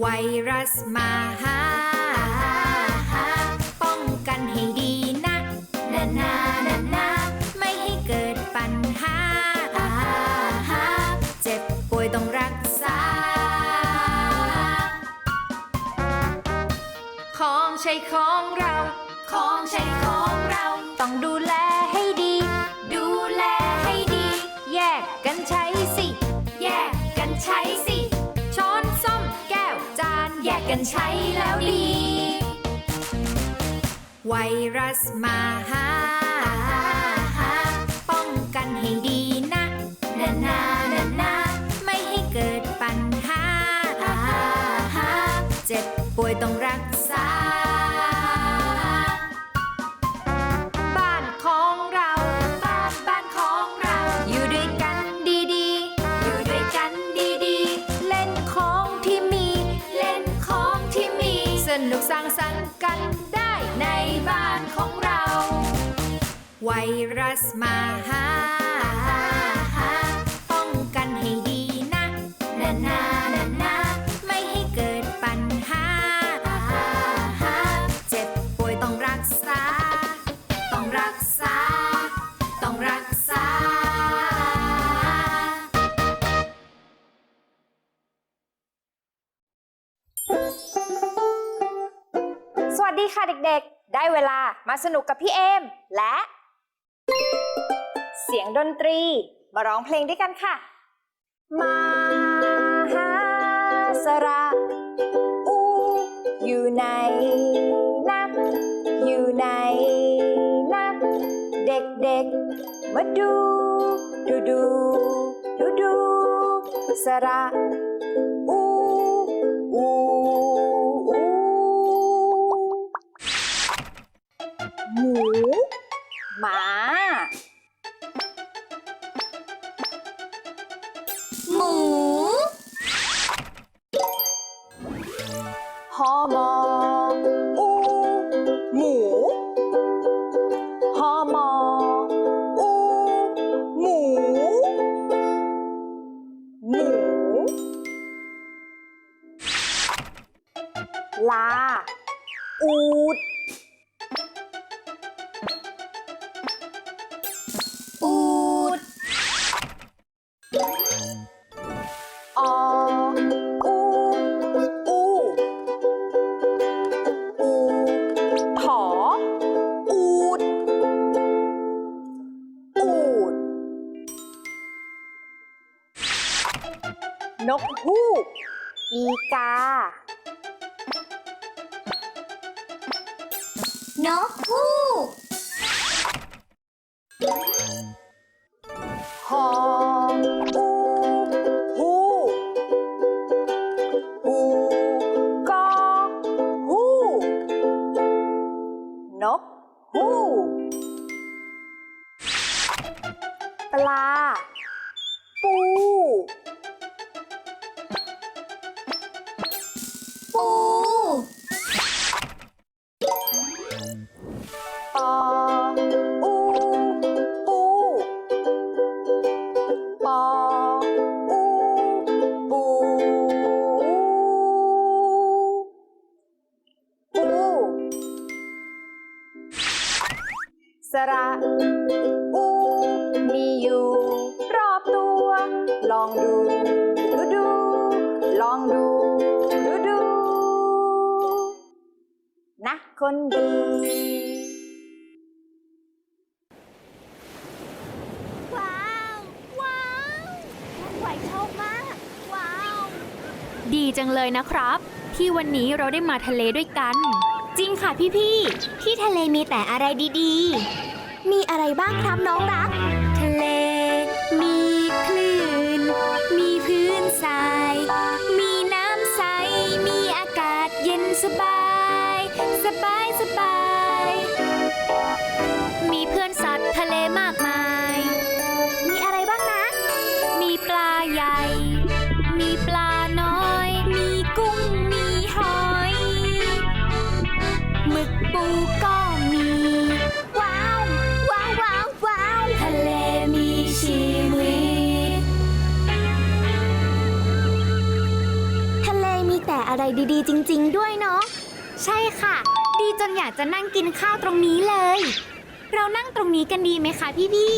ไวรัสมาหา ป้องกันให้ดีนะนานานานาไม่ให้เกิดปัญหา เจ็บป่วยต้องรักษา ของใช้ของเรา ของใช้ของเรา ต้องดูแลให้ดี ดูแลให้ดี แยกกันใช้สิ แยกกันใช้สิ ใช้แล้วดี ไวรัสมาหา ป้องกันให้ดีนะนานานานาไม่ให้เกิดปัญหา เจ็บป่วยต้องรัก นุกสร้างสรรค์กันได้ในบ้านของเรา ไวรัสมาหา เวลามาสนุกกับพี่เอม และ เสียงดนตรี มาร้องเพลงด้วยกันค่ะ มาหาสระอูอยู่ไหนนะอยู่ไหนนะเด็กๆ มาดู ดูดูดูดูสระ หมู อูอูอูถออูดอูด นกฮูก อีกา นกฮูกฮ ฮู้ปลา องดู ดูดู ลองดู ดูดู นะคนดีว้าว ว้าวไหวชอบมาก ว้าว ดีจังเลยนะครับ ที่วันนี้เราได้มาทะเลด้วยกัน จริงค่ะพี่ ๆ ที่ทะเลมีแต่อะไรดีๆ มีอะไรบ้างครับน้องรัก ดีๆ จริง ๆ ด้วยเนาะ ใช่ค่ะ ดีจนอยากจะนั่งกินข้าวตรงนี้เลย เรานั่งตรงนี้กันดีไหมคะพี่พี่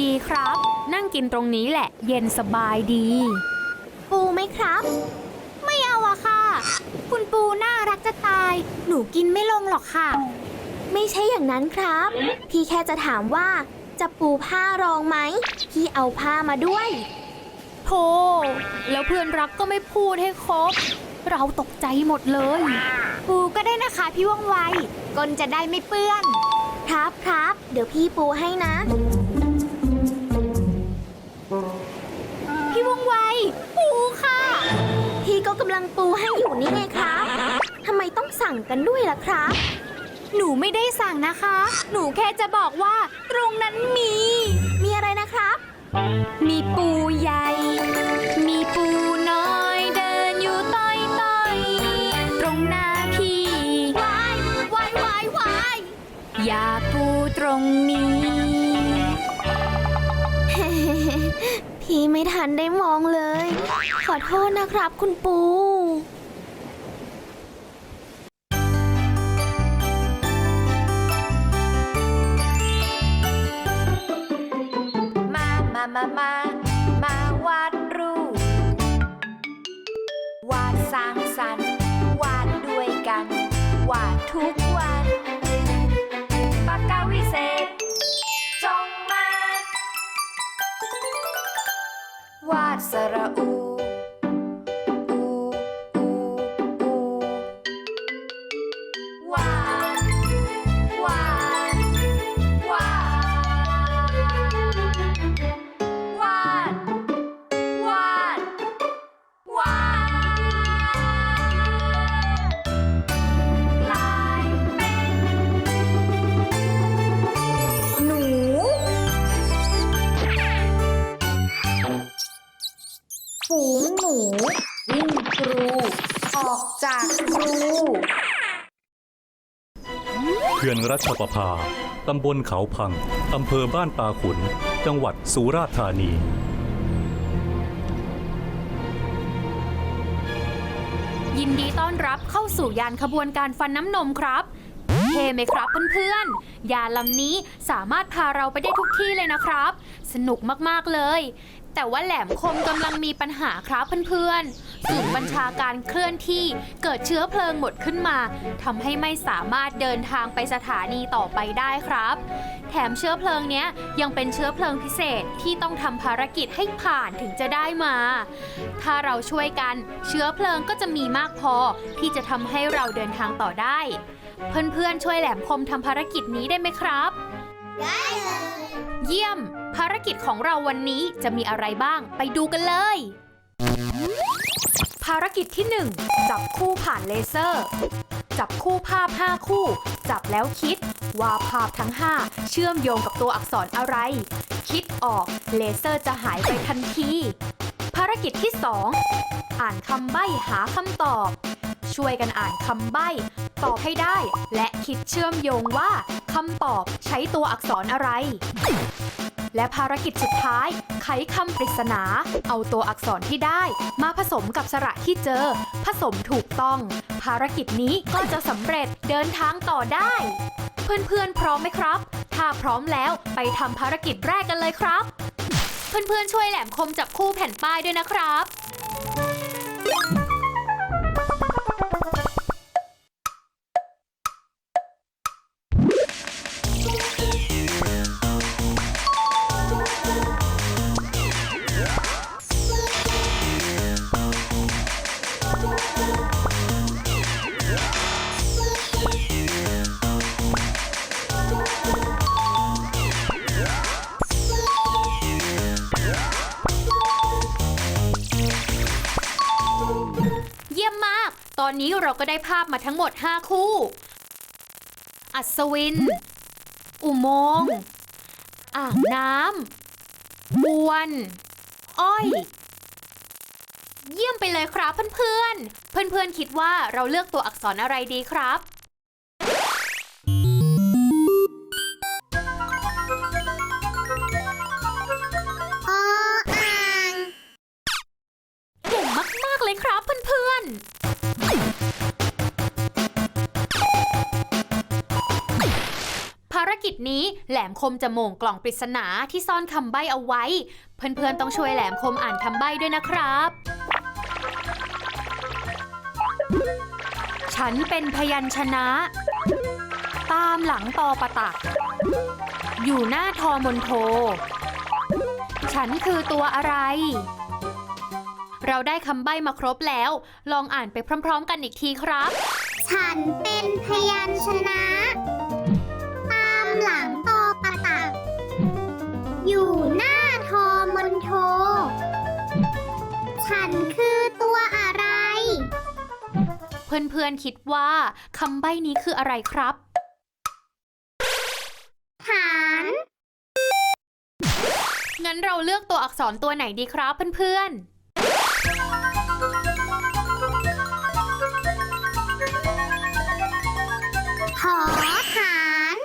ดีครับ นั่งกินตรงนี้แหละ เย็นสบายดี ปูไหมครับ ไม่เอาอะค่ะ คุณปูน่ารักจะตาย หนูกินไม่ลงหรอกค่ะ ไม่ใช่อย่างนั้นครับ พี่แค่จะถามว่า จะปูผ้ารองไหม พี่เอาผ้ามาด้วยโธ่แล้วเพื่อนรักก็ไม่พูดให้ครบ เราตกใจหมดเลย ปูก็ได้นะคะพี่ว่องไวก้นจะได้ไม่เปื้อน ครับครับเดี๋ยวพี่ปูให้นะ พี่ว่องไว ปูค่ะ พี่ก็กำลังปูให้อยู่นี่ไงครับทำไมต้องสั่งกันด้วยล่ะครับ หนูไม่ได้สั่งนะคะ หนูแค่จะบอกว่า ตรงนั้นมี มีอะไรนะครับ มีปูใหญ่ อย่าปูตรงนี้ พี่ไม่ทันได้มองเลย ขอโทษนะครับคุณปู มามามามามาวาดรูป วาดสร้างสรรค์ วาดด้วยกัน วาดทุก วา ขื่อนรัชประภา ตำบลเขาพัง อำเภอบ้านตาขุน จังหวัดสุราษฎร์ธานี ยินดีต้อนรับเข้าสู่ยานขบวนการฟันน้ำนมครับเท่ไหมครับเพื่อนๆ ยานลำนี้สามารถพาเราไปได้ทุกที่เลยนะครับ สนุกมากๆเลย แต่ว่าแหลมคมกำลังมีปัญหาครับเพื่อนๆศูนย์บัญชาการเคลื่อนที่เกิดเชื้อเพลิงหมดขึ้นมาทำให้ไม่สามารถเดินทางไปสถานีต่อไปได้ครับ แถมเชื้อเพลิงเนี้ยยังเป็นเชื้อเพลิงพิเศษที่ต้องทำภารกิจให้ผ่านถึงจะได้มา ถ้าเราช่วยกันเชื้อเพลิงก็จะมีมากพอที่จะทำให้เราเดินทางต่อได้ เพื่อนๆช่วยแหลมคมทำภารกิจนี้ได้ไหมครับ ได้เลย เยี่ยม ภารกิจของเราวันนี้จะมีอะไรบ้างไปดูกันเลย ภารกิจที่ 1 จับคู่ผ่านเลเซอร์ จับคู่ภาพ 5 คู่ จับแล้วคิด ว่าภาพทั้ง 5 เชื่อมโยงกับตัวอักษรอะไร คิดออกเลเซอร์จะหายไปทันที ภารกิจที่ 2 อ่านคำใบ้หาคำตอบ ช่วยกันอ่านคำใบ้ตอบให้ได้ และคิดเชื่อมโยงว่าคำตอบใช้ตัวอักษรอะไร และภารกิจสุดท้าย ไขคำปริศนา เอาตัวอักษรที่ได้ มาผสมกับสระที่เจอ ผสมถูกต้อง ภารกิจนี้ก็จะสำเร็จเดินทางต่อได้ เพื่อนๆพร้อมไหมครับ ถ้าพร้อมแล้วไปทำภารกิจแรกกันเลยครับ เพื่อนๆช่วยแหลมคมจับคู่แผ่นป้ายด้วยนะครับ เราก็ได้ภาพมาทั้งหมด 5 คู่ อัศวิน อุโมงค์อ่างน้ำบวน อ้อย เยี่ยมไปเลยครับเพื่อนๆ เพื่อนๆ คิดว่าเราเลือกตัวอักษรอะไรดีครับ แหลมคมจะโมงกล่องปริศนาที่ซ่อนคำใบ้เอาไว้ เพื่อนๆต้องช่วยแหลมคมอ่านคำใบ้ด้วยนะครับ ฉันเป็นพยัญชนะ ตามหลังตอประตัก อยู่หน้าทอมนโท ฉันคือตัวอะไร เราได้คำใบ้มาครบแล้ว ลองอ่านไปพร้อม ๆ กันอีกทีครับ ฉันเป็นพยัญชนะ เพื่อนๆคิดว่าคำใบ้นี้คืออะไรครับฐานงั้นเราเลือกตัวอักษรตัวไหนดีครับเพื่อนๆหอฐาน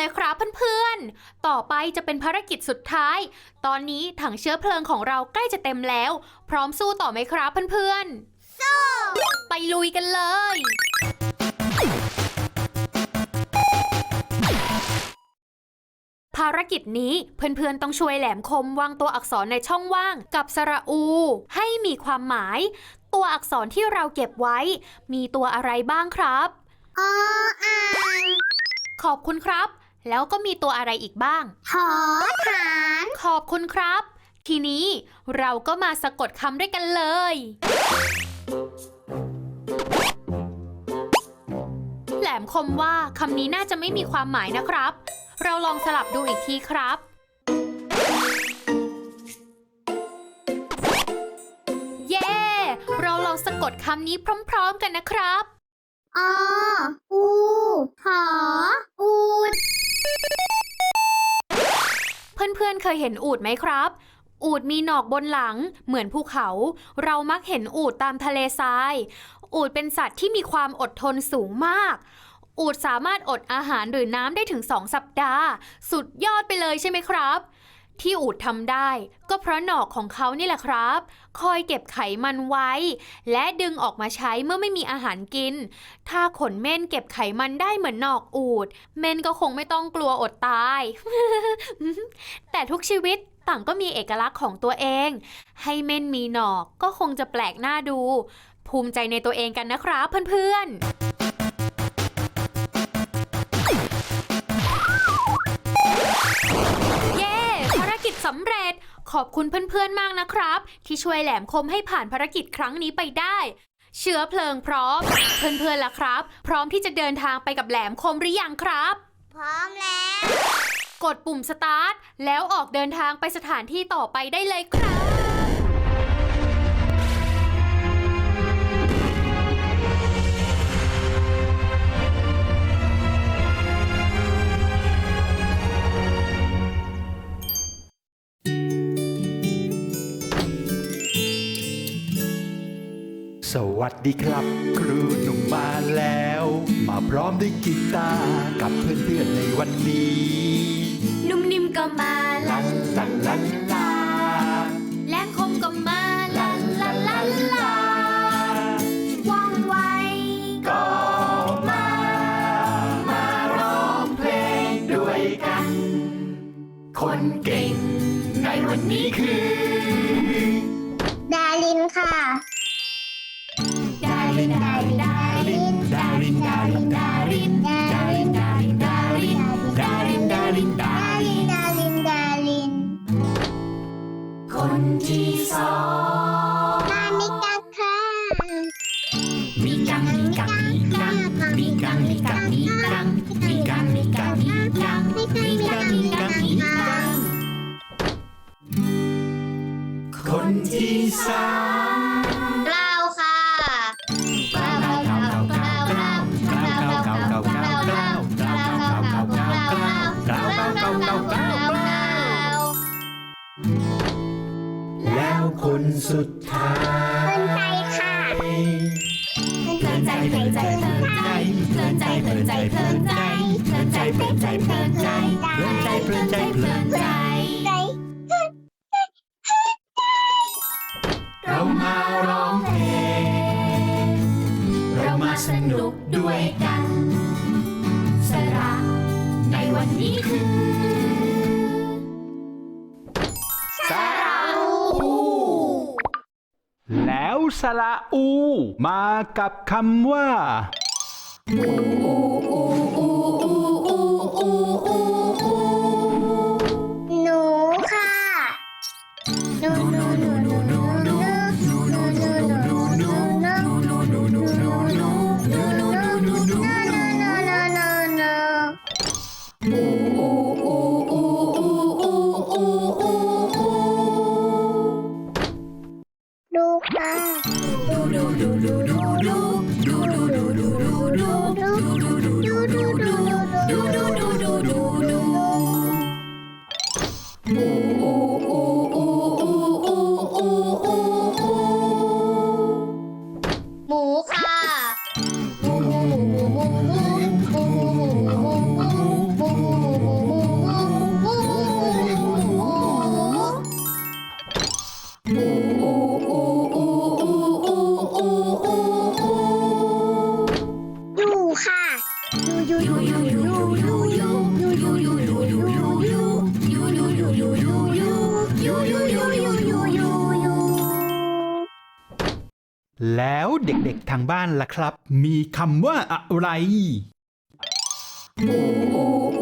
เยี่ยมไปเลยครับเพื่อนๆ ต่อไปจะเป็นภารกิจสุดท้าย ตอนนี้ถังเชื้อเพลิงของเราใกล้จะเต็มแล้ว พร้อมสู้ต่อไหมครับเพื่อนๆ สู้ ไปลุยกันเลย ภารกิจนี้เพื่อนๆ ต้องช่วยแหลมคมวางตัวอักษรในช่องว่างกับสระอู ให้มีความหมาย ตัวอักษรที่เราเก็บไว้ มีตัวอะไรบ้างครับ ออ่าง ขอบคุณครับ แล้วก็มีตัวอะไรอีกบ้าง หอฐาน ขอบคุณครับ ทีนี้เราก็มาสะกดคำด้วยกันเลย แหลมคมว่าคำนี้น่าจะไม่มีความหมายนะครับ เราลองสลับดูอีกทีครับ เย้ เราลองสะกดคำนี้พร้อม ๆ กันนะครับ อ อู หอ อูด เพื่อนๆเคยเห็นอูดไหมครับ อูดมีหนอกบนหลัง เหมือนภูเขา เรามักเห็นอูดตามทะเลทราย อูดเป็นสัตว์ที่มีความอดทนสูงมาก อูดสามารถอดอาหารหรือน้ำได้ถึงสองสัปดาห์ สุดยอดไปเลยใช่ไหมครับ ที่อูดทำได้ ก็เพราะหนอกของเขานี่แหละครับ คอยเก็บไขมันไว้ และดึงออกมาใช้เมื่อไม่มีอาหารกิน ถ้าขนเม่นเก็บไขมันได้เหมือนหนอกอูด เม่นก็คงไม่ต้องกลัวอดตาย แต่ทุกชีวิตต่างก็มีเอกลักษณ์ของตัวเอง ให้เม่นมีหนอกก็คงจะแปลกหน้าดู ภูมิใจในตัวเองกันนะครับเพื่อนๆำเร็จ ขอบคุณเพื่อนๆมากนะครับ ที่ช่วยแหลมคมให้ผ่านภารกิจครั้งนี้ไปได้ เชื้อเพลิงพร้อม เพื่อนๆล่ะครับ พร้อมที่จะเดินทางไปกับแหลมคมหรือยังครับ พร้อมแล้ว กดปุ่มสตาร์ทแล้วออกเดินทางไปสถานที่ต่อไปได้เลยครับ วัสดีครับ ครูหนุ่มมาแล้ว มาพร้อมด้วยกีตาร์กับเพื่อนๆในวันนี้ นุ่มนิ่มก็มา 용기서. 마미 까카 สุดท้ายคนใจค่ะเพลินใจเพลินใจเพลินใจเพลินใจเพลินใจเพลินใจเพลินใจเพลินใจเพลินใจเพลินใจเพลินใจเพลินใจ สระอู มากับคำว่า อูอูอูอู แล้วเด็กๆทางบ้านล่ะครับ มีคำว่าอะไร โอ้